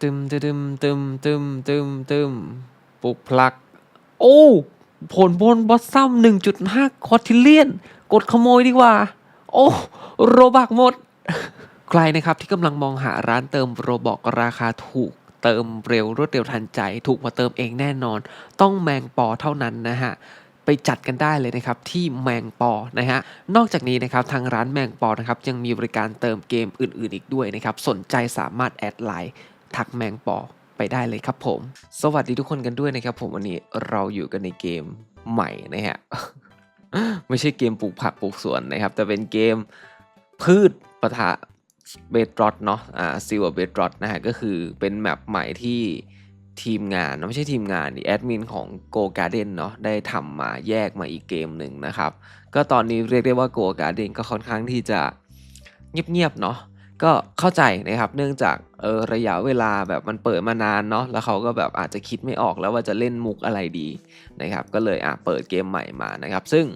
ตึมตึมตึมตึมตึมตึมปลุกพลัก โอ้ ผลบนบอสซัม1.5คอทิเลียน กดขโมยดีกว่า โอ้ โรบักหมด ใครนะครับที่กำลังมองหาร้านเติมโรบอกราคาถูกเติมเร็วรวดเร็วทันใจ ถูกกว่าเติมเองแน่นอน ต้องแมงปอเท่านั้นนะฮะไปจัดกันได้เลยนะครับที่แมงปอนะฮะนอกจากนี้นะครับทางร้านแมงปอนะครับยังมีบริการเติมเกมอื่นๆอีกด้วยนะครับสนใจสามารถแอดไลน์ ทักแมงปอไปได้เลยครับผม สวัสดีทุกคนกันด้วยนะครับผมวันนี้เราอยู่กันในเกมใหม่นะฮะ ไม่ใช่เกมปลูกผักปลูกสวนนะครับ แต่เป็นเกมพืชปะทะเบดรอตเนาะอ่าซิลเบดรอตนะฮะ ก็คือเป็นแมปใหม่ที่ทีมงานไม่ใช่ทีมงานดิแอดมินของ Go Garden เนาะได้ทำมาแยกมาอีกเกมหนึ่งนะครับ ก็ตอนนี้เรียกได้ว่า Go Garden ก็ค่อนข้างที่จะเงียบๆเนาะ ก็เข้าใจนะครับเนื่องจากเออระยะเวลาแบบมันเปิดมานานเนาะแล้วเขาก็แบบอาจจะคิดไม่ออกแล้วว่าจะเล่นมุกอะไรดีนะครับ ก็เลยอะเปิดเกมใหม่มานะครับ ซึ่ง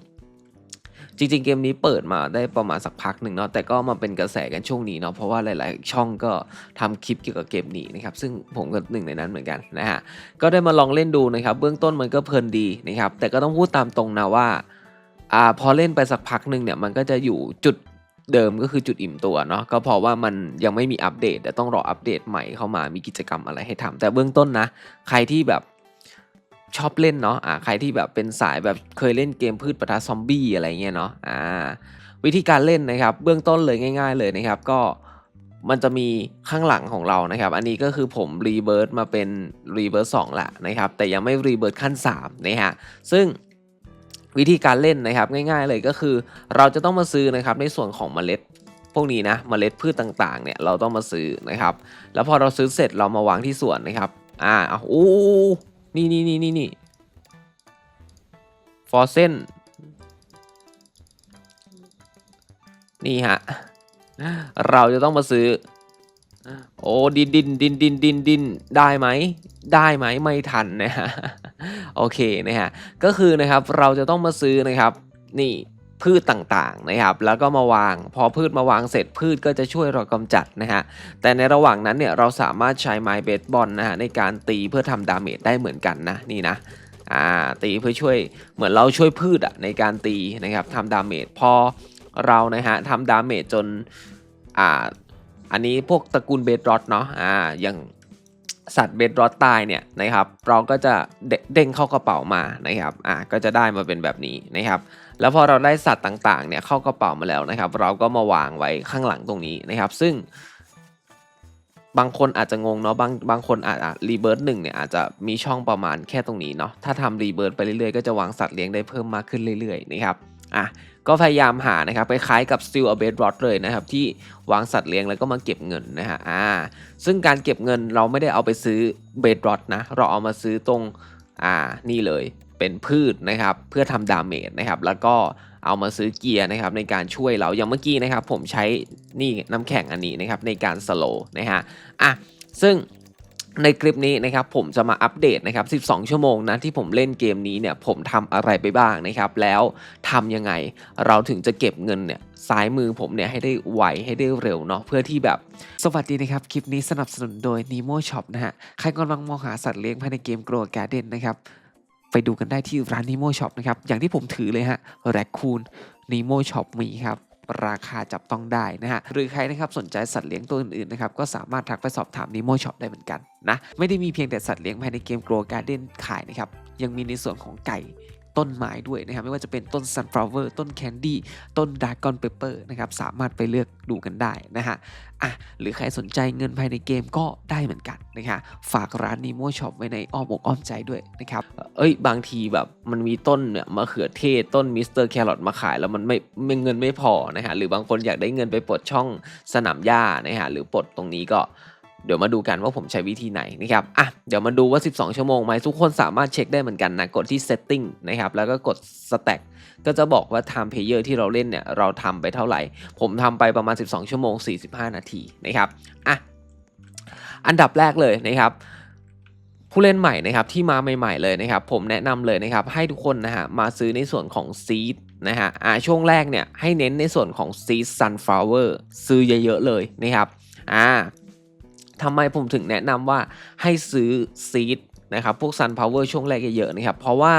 จริงๆ เกมนี้เปิดมาได้ประมาณสักพักหนึ่งเนาะแต่ก็มาเป็นกระแสกันช่วงนี้เนาะเพราะว่าหลายๆ ช่องก็ทำคลิปเกี่ยวกับเกมนี้นะครับซึ่งผมก็หนึ่งในนั้นเหมือนกันนะฮะก็ได้มาลองเล่นดูนะครับเบื้องต้นมันก็เพลินดีนะครับแต่ก็ต้องพูดตามตรงนะว่าอ่าพอเล่นไปสักพักหนึ่งเนี่ยมันก็จะอยู่จุด เดิมก็คือจุดอิ่มตัวเนาะก็เพราะว่ามันยังไม่มีอัปเดตแต่ต้องรออัปเดตใหม่เข้ามามีกิจกรรมอะไรให้ทำแต่เบื้องต้นนะ ใครที่แบบชอบเล่นเนาะอ่าใครที่แบบเป็นสายแบบเคยเล่นเกมพืชปะทะซอมบี้อะไรเงี้ยเนาะอ่าวิธีการเล่นนะครับเบื้องต้นเลยง่าย ๆ เลยนะครับ ก็มันจะมีข้างหลังของเรานะครับ อันนี้ก็คือผมรีเบิร์ตมาเป็นรีเบิร์ตสองละนะครับ แต่ยังไม่รีเบิร์ตขั้น3นะฮะซึ่ง วิธีการเล่นนะครับง่าย ๆ เลยก็คือ เราจะต้องมาซื้อนะครับในส่วนของเมล็ดพวกนี้นะเมล็ดพืชต่างๆเนี่ยเราต้องมาซื้อนะครับ แล้วพอเราซื้อเสร็จเรามาวางที่สวนนะครับ อ่าเอาโอ้นี่นี่นี่นี่นี่ฟอร์เซนนี่ฮะเราจะต้องมาซื้อ โอ้ดินดินดินดินดินดินได้ไหมได้ไหมไม่ทันนะฮะโอเคนะฮะก็คือนะครับเราจะต้องมาซื้อนะครับนี่พืชต่างๆนะครับแล้วก็มาวาง พอพืชมาวางเสร็จพืชก็จะช่วยเรากำจัดนะฮะแต่ในระหว่างนั้นเนี่ยเราสามารถใช้ไม้เบสบอลนะฮะในการตีเพื่อทำดาเมจได้เหมือนกันนะนี่นะอ่าตีเพื่อช่วยเหมือนเราช่วยพืชอะในการตีนะครับทำดาเมจพอเรานะฮะทำดาเมจจนอ่า อันนี้พวกตระกูลเบดรอตเนาะอ่าอย่างสัตว์เบดรอตตายเนี่ยนะครับเราก็จะเดเด้งเข้ากระเป๋ามานะครับอ่าก็จะได้มาเป็นแบบนี้นะครับ แล้วพอเราได้สัตว์ต่างๆเนี่ยเข้ากระเป๋ามาแล้วนะครับ เราก็มาวางไว้ข้างหลังตรงนี้นะครับ ซึ่ง บางคนอาจจะงงเนาะบางบางคนอาจจะรีเบิร์ตหนึ่งเนี่ยอาจจะมีช่องประมาณแค่ตรงนี้เนาะถ้าทำรีเบิร์ตไปเรื่อยๆก็จะวางสัตว์เลี้ยงได้เพิ่มมากขึ้นเรื่อยๆนะครับอะ ก็พยายามหานะครับคล้ายๆกับ Still a Bed Rot เลยนะครับ ที่วางสัตว์เลี้ยงแล้วก็มาเก็บเงินนะฮะอ่าซึ่งการเก็บเงินเราไม่ได้เอาไปซื้อ Bed Rot นะ เราเอามาซื้อตรงอ่านี่เลยเป็นพืชนะครับเพื่อทำดาเมจนะครับแล้วก็เอามาซื้อเกียร์นะครับในการช่วยเราอย่างเมื่อกี้นะครับ ผมใช้นี่น้ำแข็งอันนี้นะครับในการสโลนะฮะอะซึ่ง ในคลิปนี้นะครับผมจะมาอัปเดตนะครับ 12 ชั่วโมงนะที่ผมเล่นเกมนี้เนี่ยผมทำอะไรไปบ้างนะครับ แล้วทำยังไงเราถึงจะเก็บเงินเนี่ยซ้ายมือผมเนี่ยให้ได้ไวให้ได้เร็วเนาะเพื่อที่แบบ สวัสดีนะครับ คลิปนี้สนับสนุนโดย Nemo Shop นะฮะ ใครกำลังมองหาสัตว์เลี้ยงภายในเกม Grow Garden นะครับ ไปดูกันได้ที่ร้าน Nemo Shop นะครับ อย่างที่ผมถือเลยฮะ Raccoon Nemo Shop มีครับ ราคาจับต้องได้นะฮะหรือใครนะครับสนใจสัตว์เลี้ยงตัวอื่นๆนะครับก็สามารถทักไปสอบถามนิโมช็อปได้เหมือนกันนะไม่ได้มีเพียงแต่สัตว์เลี้ยงภายในเกม Grow Garden ขายนะครับยังมีในส่วนของไก่ ต้นไม้ด้วยนะครับไม่ว่าจะเป็นต้น sunflower ต้น candy ต้น dragon pepper นะครับสามารถไปเลือกดูกันได้นะฮะอะหรือใครสนใจเงินภายในเกมก็ได้เหมือนกันนะฮะฝากร้าน Nemo Shop ไว้ในอ้อมอกอ้อมใจด้วยนะครับเอ้ยบางทีแบบมันมีต้นเนี่ยมะเขือเทศต้นมิสเตอร์แครอทมาขายแล้วมันไม่ไม่เงินไม่พอนะฮะหรือบางคนอยากได้เงินไปปลดช่องสนามหญ้านะฮะหรือปลดตรงนี้ก็ เดี๋ยวมาดูกันว่าผมใช้วิธีไหนนะครับอะเดี๋ยวมาดูว่า 12 ชั่วโมงไหมทุกคนสามารถเช็คได้เหมือนกันนะกดที่ setting นะครับแล้วก็กด stack ก็จะบอกว่า time player ที่เราเล่นเนี่ยเราทำไปเท่าไหร่ ผมทำไปประมาณ 12 ชั่วโมง 45 นาทีนะครับอะอันดับแรกเลยนะครับผู้เล่นใหม่นะครับที่มาใหม่ๆเลยนะครับผมแนะนำเลยนะครับให้ทุกคนนะฮะมาซื้อในส่วนของซีดนะฮะอ่าช่วงแรกเนี่ยให้เน้นในส่วนของซีด sunflower ซื้อเยอะๆเลยนะครับอ่า ทำไมผมถึงแนะนำว่าให้ซื้อซีดนะครับพวก Sun Power ช่วงแรกเยอะๆนะครับ เพราะว่า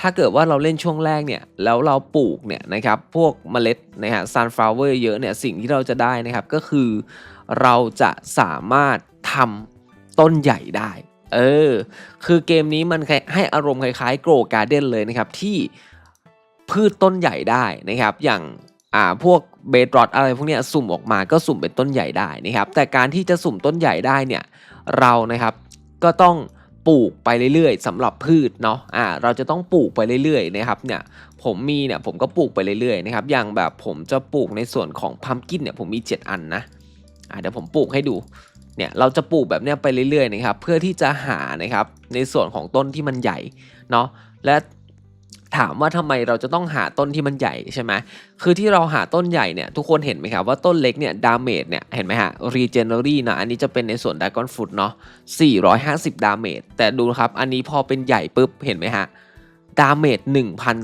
ถ้าเกิดว่าเราเล่นช่วงแรกเนี่ยแล้วเราปลูกเนี่ยนะครับพวกเมล็ดนะฮะ sunflower เยอะเนี่ยสิ่งที่เราจะได้นะครับก็คือเราจะสามารถทำต้นใหญ่ได้เออคือเกมนี้มันให้อารมณ์คล้ายๆ Grow Garden เลยนะครับที่พืชต้นใหญ่ได้นะครับอย่างอ่าพวก เบดรอดอะไรพวกนี้สุ่มออกมาก็สุ่มเป็นต้นใหญ่ได้นะครับ แต่การที่จะสุ่มต้นใหญ่ได้เนี่ยเรานะครับก็ต้องปลูกไปเรื่อยๆสำหรับพืชเนาะอ่าเราจะต้องปลูกไปเรื่อยๆนะครับเนี่ยผมมีเนี่ยผมก็ปลูกไปเรื่อยๆนะครับอย่างแบบผมจะปลูกในส่วนของพัมกินเนี่ยผมมี 7 อันนะอ่าเดี๋ยวผมปลูกให้ดูเนี่ยเราจะปลูกแบบเนี้ยไปเรื่อยๆนะครับเพื่อที่จะหานะครับในส่วนของต้นที่มันใหญ่เนาะและ ถามว่าทำไมเราจะต้องหาต้นที่มันใหญ่ใช่ไหมคือที่เราหาต้นใหญ่เนี่ยทุกคนเห็นไหมครับว่าต้นเล็กเนี่ยดาเมจเนี่ยเห็นไหมฮะรีเจนเนอรี่นะอันนี้จะเป็นในส่วนดากอนฟุตเนาะ450 ดาเมจแต่ดูครับอันนี้พอเป็นใหญ่ปุ๊บเห็นไหมฮะดาเมจ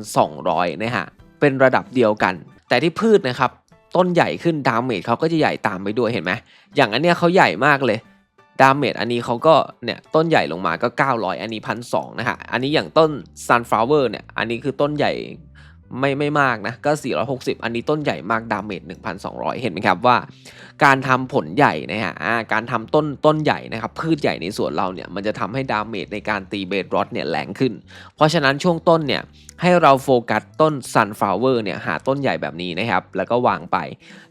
1,200นะฮะเป็นระดับเดียวกัน แต่ที่พืชนะครับต้นใหญ่ขึ้นดาเมจเขาก็จะใหญ่ตามไปด้วยเห็นไหมอย่างอันเนี้ยเขาใหญ่มากเลย ดาเมจอันนี้เขาก็เนี่ยต้นใหญ่ลงมาก็ 900 อันนี้พันสนะฮะ อันนี้อย่างต้น sunflower เนี่ย อันนี้คือต้นใหญ่ไม่ไม่มากนะ ก็ 460 อันนี้ต้นใหญ่มากดาเมจ1,200 เห็นไหมครับว่า การทำผลใหญ่นะฮะการทำต้นต้นใหญ่นะครับ พืชใหญ่ในสวนเราเนี่ย มันจะทำให้ดาเมจในการตีเบดรอดเนี่ยแรงขึ้น เพราะฉะนั้นช่วงต้นเนี่ย ให้เราโฟกัสต้น sunflower เนี่ย หาต้นใหญ่แบบนี้นะครับ แล้วก็วางไป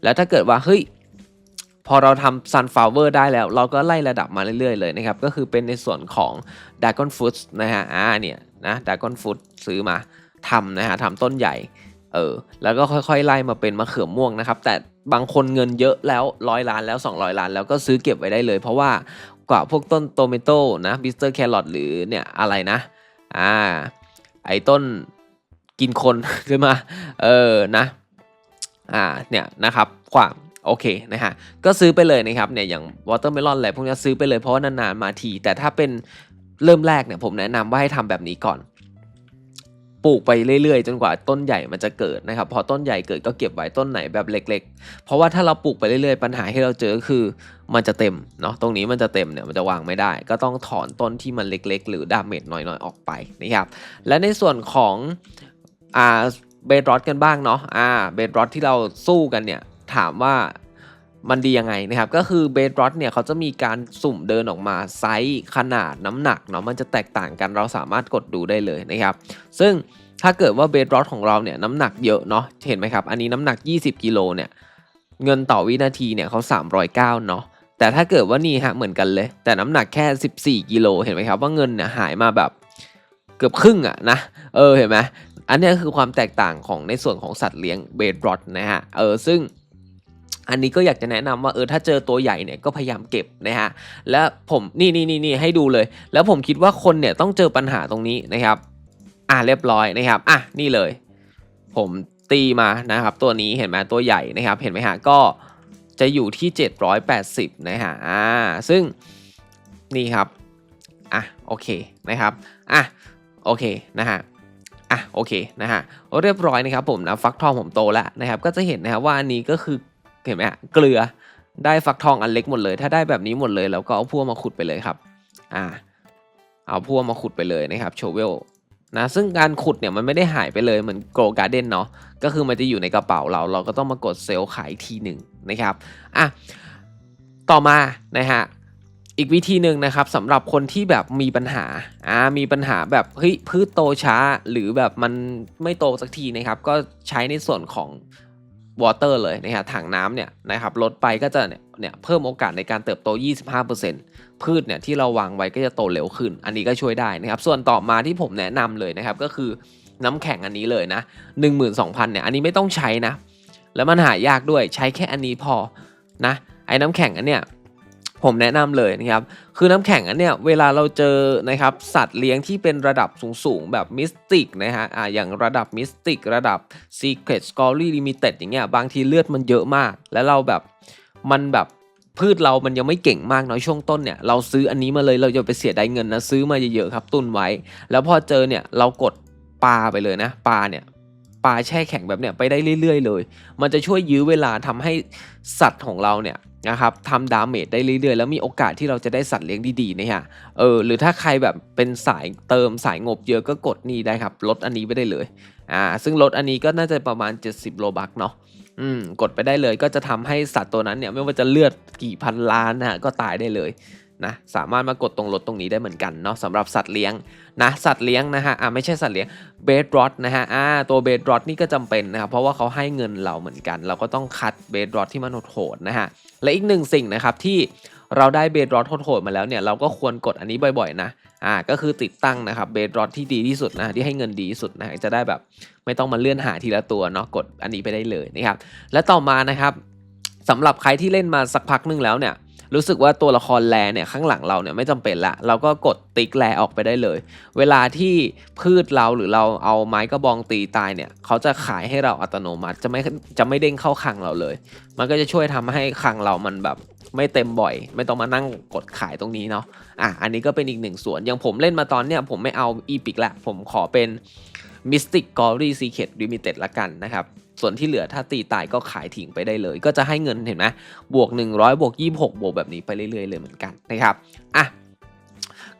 แล้วถ้าเกิดว่าเฮ้ย พอเราทำ sunflower ได้แล้ว เราก็ไล่ระดับมาเรื่อยๆเลยนะครับ ก็คือเป็นในส่วนของ dragon fruit นะฮะอ่าเนี่ยนะ dragon fruit ซื้อมาทำนะฮะทำต้นใหญ่เออแล้วก็ค่อยๆไล่มาเป็นมะเขือม่วงนะครับ แต่บางคนเงินเยอะแล้วร้อยล้านแล้ว 200 ล้านแล้วก็ซื้อเก็บไว้ได้เลย เพราะว่ากว่าพวกต้นโตเมโต้นะบิสเตอร์แครอทหรือเนี่ยอะไรนะอ่าไอ้ต้นกินคนใช่ไหมเออนะอ่าเนี่ยนะครับความ โอเคนะฮะก็ซื้อไปเลยนะครับเนี่ยอย่างวอเตอร์เมลอนอะไรพวกนี้ซื้อไปเลยเพราะว่านานๆมาที แต่ถ้าเป็นเริ่มแรกเนี่ยผมแนะนำว่าให้ทำแบบนี้ก่อน ปลูกไปเรื่อยๆ จนกว่าต้นใหญ่มันจะเกิดนะครับ พอต้นใหญ่เกิดก็เก็บไว้ต้นไหนแบบเล็ก ๆ เพราะว่าถ้าเราปลูกไปเรื่อยๆ ปัญหาที่เราเจอคือมันจะเต็มเนาะตรงนี้มันจะเต็มเนี่ยมันจะวางไม่ได้ ก็ต้องถอนต้นที่มันเล็ก ๆ หรือดาเมจน้อยๆออกไปนะครับและในส่วนของอ่าเบดรอดกันบ้างเนาะอ่าเบดรอดที่เราสู้กันเนี่ย ถามว่ามันดียังไงนะครับก็คือเบดรอดเนี่ยเขาจะมีการสุ่มเดินออกมาไซส์ขนาดน้ำหนักเนาะมันจะแตกต่างกันเราสามารถกดดูได้เลยนะครับ ซึ่งถ้าเกิดว่าเบดรอดของเราเนี่ยน้ำหนักเยอะเนาะเห็นไหมครับ อันนี้น้ำหนัก 20 กิโลเนี่ยเงินต่อวินาทีเนี่ยเขา309เนาะแต่ถ้าเกิดว่านี่ฮะเหมือนกันเลย แต่น้ำหนักแค่ 14 กิโลเห็นไหมครับว่าเงินเนี่ยหายมาแบบเกือบครึ่งอะนะเออเห็นไหมอันนี้คือความแตกต่างของในส่วนของสัตว์เลี้ยงเบดรอดนะฮะเออซึ่ง อันนี้ก็อยากจะแนะนำว่าเออถ้าเจอตัวใหญ่เนี่ยก็พยายามเก็บนะฮะและผมนี่นี่นี่นี่ให้ดูเลย แล้วผมคิดว่าคนเนี่ยต้องเจอปัญหาตรงนี้นะครับ อ่าเรียบร้อยนะครับอะนี่เลย ผมตีมานะครับ ตัวนี้เห็นไหมตัวใหญ่นะครับ เห็นไหมฮะก็จะอยู่ที่ 780นะฮะอ่าซึ่งนี่ครับอะโอเคนะครับอะโอเคนะฮะอะโอเคนะฮะเรียบร้อยนะครับผมนะฟักทองผมโตแล้วนะครับ ก็จะเห็นนะครับว่าอันนี้ก็คือ เห็นไหมเกลือได้ฟักทองอันเล็กหมดเลย ถ้าได้แบบนี้หมดเลยแล้วก็เอาพั่วมาขุดไปเลยครับอ่าเอาพั่วมาขุดไปเลยนะครับโชเวลนะซึ่งการขุดเนี่ยมันไม่ได้หายไปเลยเหมือนโกลการ์เด้นเนาะก็คือมันจะอยู่ในกระเป๋าเรา เราก็ต้องมากดเซลล์ขายทีหนึ่งนะครับอะต่อมานะฮะอีกวิธีหนึ่งนะครับสำหรับคนที่แบบมีปัญหาอ่ามีปัญหาแบบเฮ้ยพืชโตช้าหรือแบบมันไม่โตสักทีนะครับ ก็ใช้ในส่วนของ วอเตอร์เลยนะฮะถังน้ำเนี่ยนะครับลดไปก็จะเนี่ยเนี่ยเพิ่มโอกาสในการเติบโต 25%พืชเนี่ยที่เราวางไว้ก็จะโตเร็วขึ้น อันนี้ก็ช่วยได้นะครับ ส่วนต่อมาที่ผมแนะนำเลยนะครับก็คือน้ำแข็งอันนี้เลยนะ12,000เนี่ยอันนี้ไม่ต้องใช้นะ แล้วมันหายากด้วยใช้แค่อันนี้พอนะไอ้น้ำแข็งอันเนี้ย ผมแนะนำเลยนะครับ คือน้ำแข็งอันเนี้ยเวลาเราเจอนะครับสัตว์เลี้ยงที่เป็นระดับสูงๆ แบบมิสติกนะฮะอ่าอย่างระดับมิสติกระดับ Secret Story Limited อย่างเงี้ยบางทีเลือดมันเยอะมาก แล้วเราแบบมันแบบพืชเรามันยังไม่เก่งมากน้อยช่วงต้นเนี่ยเราซื้ออันนี้มาเลยเราจะไปเสียดายเงินนะซื้อมาเยอะๆครับตุนไว้ แล้วพอเจอเนี่ยเรากดปลาไปเลยนะปลาเนี่ยปลาแช่แข็งแบบเนี้ยไปได้เรื่อยๆเลย มันจะช่วยยื้อเวลาทำให้สัตว์ของเราเนี่ย นะครับทำดาเมจได้เรื่อยๆ แล้วมีโอกาสที่เราจะได้สัตว์เลี้ยงดีๆนะฮะเออหรือถ้าใครแบบเป็นสายเติมสายงบเยอะก็กดนี่ได้ครับลดอันนี้ไปได้เลยอ่าซึ่งลดอันนี้ก็น่าจะประมาณ 70 โลบักเนาะอืมกดไปได้เลยก็จะทำให้สัตว์ตัวนั้นเนี่ยไม่ว่าจะเลือดกี่พันล้านนะฮะก็ตายได้เลยนะสามารถมากดตรงลดตรงนี้ได้เหมือนกันเนาะสำหรับสัตว์เลี้ยงนะสัตว์เลี้ยงนะฮะอ่าไม่ใช่สัตว์เลี้ยงเบสรอดนะฮะอ่าตัวเบสรอดนี่ก็จำเป็นนะครับเพราะว่าเขาให้เงินเราเหมือนกัน เราก็ต้องคัดเบสรอดที่มันโหดๆนะฮะ และอีกหนึ่งสิ่งนะครับที่เราได้เบดรอดโหดๆมาแล้วเนี่ยเราก็ควรกดอันนี้บ่อยๆนะอ่าก็คือติดตั้งนะครับเบดรอสที่ดีที่สุดนะที่ให้เงินดีที่สุดนะจะได้แบบไม่ต้องมาเลื่อนหาทีละตัวเนาะกดอันนี้ไปได้เลยนะครับและต่อมานะครับสำหรับใครที่เล่นมาสักพักหนึงแล้วเนี่ย รู้สึกว่าตัวละครแลเนี่ยข้างหลังเราเนี่ยไม่จำเป็นละ เราก็กดติ๊กแลออกไปได้เลย เวลาที่พืชเราหรือเราเอาไม้กระบองตีตายเนี่ยเขาจะขายให้เราอัตโนมัติจะไม่จะไม่เด้งเข้าคลังเราเลย มันก็จะช่วยทำให้คลังเรามันแบบไม่เต็มบ่อย ไม่ต้องมานั่งกดขายตรงนี้เนาะอะอันนี้ก็เป็นอีกหนึ่งส่วนอย่างผมเล่นมาตอนเนี่ยผมไม่เอาอีพิกละผมขอเป็น Mystic Glory Secret Limited ละกันนะครับ ส่วนที่เหลือถ้าตีตายก็ขายทิ้งไปได้เลย ก็จะให้เงินเห็นไหมบวก 100บวก26 บวกแบบนี้ไปเรื่อยๆเลยเหมือนกันนะครับอะ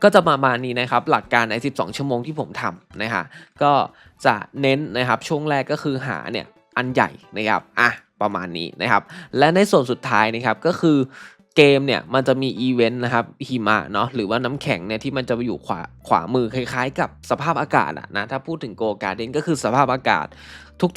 ก็จะประมาณนี้นะครับ หลักการใน 12 ชั่วโมงที่ผมทำนะฮะก็จะเน้นนะครับช่วงแรกก็คือหาเนี่ยอันใหญ่นะครับอะประมาณนี้นะครับ และในส่วนสุดท้ายนะครับก็คือ เกมเนี่ยมันจะมีอีเวนต์นะครับหิมะเนาะหรือว่าน้ำแข็งเนี่ยที่มันจะอยู่ขวาขวามือคล้ายๆ กับสภาพอากาศอะนะถ้าพูดถึงโกการ์เดนก็คือสภาพอากาศ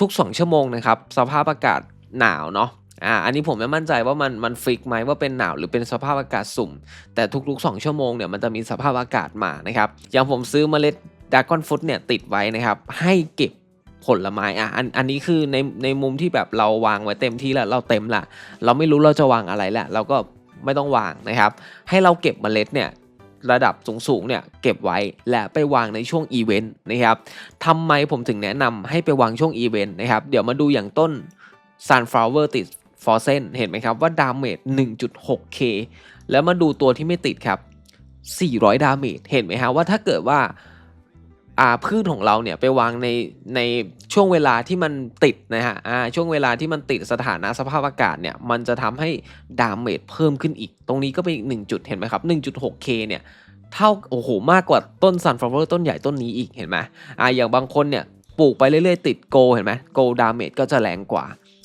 ทุกๆ 2 ชั่วโมงนะครับสภาพอากาศหนาวเนาะอ่าอันนี้ผมไม่มั่นใจว่ามันมันฟิกไหมว่าเป็นหนาวหรือเป็นสภาพอากาศสุ่ม แต่ทุกๆ 2 ชั่วโมงเนี่ยมันจะมีสภาพอากาศมานะครับอย่างผมซื้อเมล็ดดากอนฟุตเนี่ยติดไว้นะครับให้เก็บผลไม้อะอันอันนี้คือในในมุมที่แบบเราวางไว้เต็มที่แล้วเราเต็มละเราไม่รู้เราจะวางอะไรละเราก็ ไม่ต้องวางนะครับ ให้เราเก็บเมล็ดเนี่ยระดับสูงๆเนี่ยเก็บไว้และไปวางในช่วงอีเวนต์นะครับทำไมผมถึงแนะนำให้ไปวางช่วงอีเวนต์นะครับ เดี๋ยวมาดูอย่างต้น Sunflower ติดฟอร์เซนเห็นไหมครับว่าดาเมจ 1.6k แล้วมาดูตัวที่ไม่ติดครับ 400 ดาเมจ เห็นไหมฮะว่าถ้าเกิดว่า อาพืชของเราเนี่ยไปวางในในช่วงเวลาที่มันติดนะฮะอ่าช่วงเวลาที่มันติดสถานะสภาพอากาศเนี่ยมันจะทำให้ดาเมจเพิ่มขึ้นอีก ตรงนี้ก็เป็นอีก1จุดเห็นไหมครับ 1.6k เนี่ยเท่าโอ้โหมากกว่าต้น sunflower ต้นใหญ่ต้นนี้อีกเห็นไหมอ่าอย่างบางคนเนี่ยปลูกไปเรื่อยๆ ติดโกเห็นไหมโกดาเมจก็จะแรงกว่า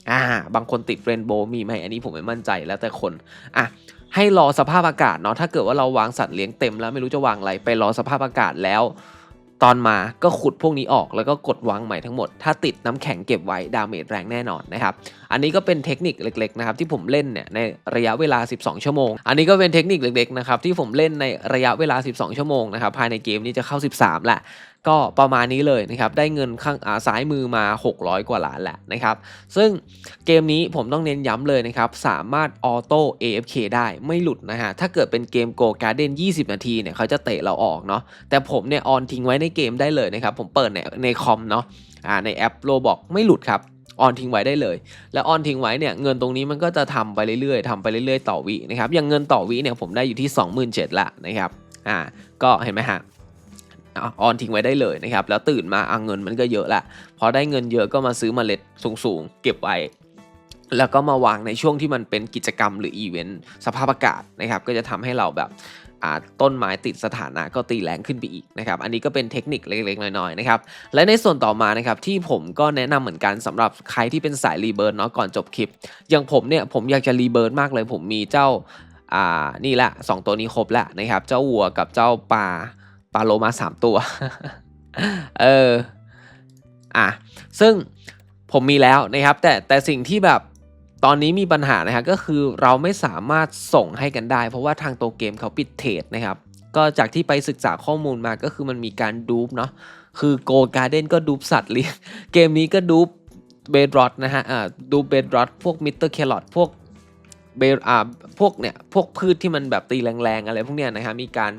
อ่าบางคนติดเรนโบว์มีไหมอันนี้ผมไม่มั่นใจแล้วแต่คนอะให้รอสภาพอากาศเนาะถ้าเกิดว่าเราวางสัตว์เลี้ยงเต็มแล้วไม่รู้จะวางอะไรไปรอสภาพอากาศแล้ว ตอนมาก็ขุดพวกนี้ออกแล้วก็กดวางใหม่ทั้งหมด ถ้าติดน้ำแข็งเก็บไว้ดาเมจแรงแน่นอนนะครับ อันนี้ก็เป็นเทคนิคเล็กๆนะครับที่ผมเล่นเนี่ยในระยะเวลา 12 ชั่วโมง อันนี้ก็เป็นเทคนิคเล็กๆนะครับที่ผมเล่นในระยะเวลา 12 ชั่วโมงนะครับภายในเกมนี้จะเข้า 13แหละ ก็ประมาณนี้เลยนะครับ ได้เงินข้างซ้ายมือมา 600 กว่าล้านแหละนะครับ ซึ่งเกมนี้ผมต้องเน้นย้ำเลยนะครับ สามารถออโต้ AFK ได้ไม่หลุดนะฮะ ถ้าเกิดเป็นเกม Go Garden 20 นาทีเนี่ยเขาจะเตะเราออกเนาะ แต่ผมเนี่ยออนทิ้งไว้ในเกมได้เลยนะครับ ผมเปิดในในคอมเนาะอ่าในแอปโ o บอกไม่หลุดครับออนทิ้งไว้ได้เลย แล้วออนทิ้งไว้เนี่ยเงินตรงนี้มันก็จะทำไปเรื่อยๆทำไปเรื่อยๆ ต่อวินะครับ อย่างเงินต่อวิเนี่ยผมได้อยู่ที่ 27,000ละนะครับ อ่า ก็เห็นไหมฮะ ออนทิ้งไว้ได้เลยนะครับ แล้วตื่นมาเอาเงินมันก็เยอะละพอได้เงินเยอะก็มาซื้อมเมล็ดสูงๆ เก็บไว้ แล้วก็มาวางในช่วงที่มันเป็นกิจกรรมหรืออีเวนต์สภาพอากาศนะครับ ก็จะทำให้เราแบบต้นไม้ติดสถานะก็ตีแรงขึ้นไปอีกนะครับ อันนี้ก็เป็นเทคนิคเล็กๆ น้อยๆ นะครับ และในส่วนต่อมานะครับที่ผมก็แนะนำเหมือนกันสำหรับใครที่เป็นสายรีเบิร์นเนาะก่อนจบคลิป อย่างผมเนี่ยผมอยากจะรีเบิร์นมากเลย ผมมีเจ้าอ่านี่แหละสองตัวนี้ครบแล้วนะครับ เจ้าวัวกับเจ้าปลาาโลมาสามตัว เออ อะ ซึ่งผมมีแล้วนะครับ แต่แต่สิ่งที่แบบตอนนี้มีปัญหานะครับก็คือเราไม่สามารถส่งให้กันได้ เพราะว่าทางตัวเกมเขาปิดเทรดนะครับ ก็จากที่ไปศึกษาข้อมูลมาก็คือมันมีการดูปเนาะ คือโกการ์เด้นก็ดูปสัตว์เลี้ยง เกมนี้ก็ดูปเบดรอดนะฮะ อ่า ดูเบดรอดพวกมิสเตอร์แครอทพวกเบอ่าพวกเนี่ย พวกพืชที่มันแบบตีแรงๆ อะไรพวกเนี้ยนะฮะมีการ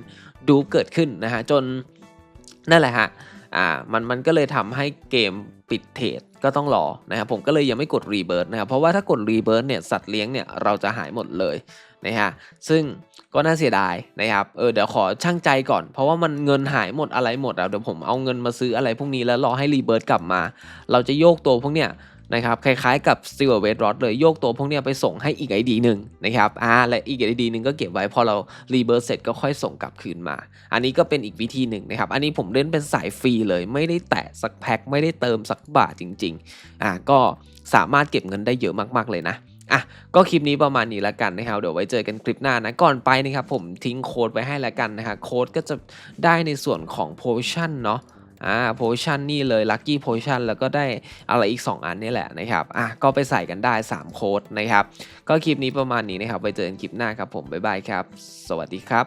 ดูเกิดขึ้นนะฮะจนนั่นแหละฮะอ่ามันมันก็เลยทำให้เกมปิดเทรดก็ต้องรอนะครับผมก็เลยยังไม่กดรีเบิร์นะครับเพราะว่าถ้ากดรีเบิร์เนี่ยสัตว์เลี้ยงเนี่ยเราจะหายหมดเลยนะฮะซึ่งก็น่าเสียดายนะครับเออเดี๋ยวขอช่างใจก่อน เพราะว่ามันเงินหายหมดอะไรหมดอะเดี๋ยวผมเอาเงินมาซื้ออะไรพวกนี้แล้วรอให้รีเบิร์กลับมา เราจะโยกตัวพวกเนี้ย นะครับคล้ายๆกับ Silver w a i t Rod เลยโยกตัวพวกเนี้ยไปส่งให้อีก ID หนึ่งนะครับอ่าและอีก ID หนึ่งก็เก็บไว้พอเรารีเบิร์เสร็จก็ค่อยส่งกลับคืนมา อันนี้ก็เป็นอีกวิธีหนึ่งนะครับอันนี้ผมเล่นเป็นสายฟรีเลยไม่ได้แตะสักแพ็คไม่ได้เติมสักบาทจริงๆอ่าก็สามารถเก็บเงินได้เยอะมากๆเลยนะอะก็คลิปนี้ประมาณนี้แล้วกันนะครับ เดี๋ยวไว้เจอกันคลิปหน้านะ ก่อนไปนะครับผมทิ้งโค้ดไว้ให้แล้วกันนะครับโค้ดก็จะได้ในส่วนของ position เนาะ อ่าโพชันนี่เลยลัคกี้โพชันแล้วก็ได้อะไรอีก 2 อันนี่แหละนะครับอะก็ไปใส่กันได้ 3 โค้ดนะครับ ก็คลิปนี้ประมาณนี้นะครับไว้เจอกันคลิปหน้าครับผม บ๊ายบายครับ สวัสดีครับ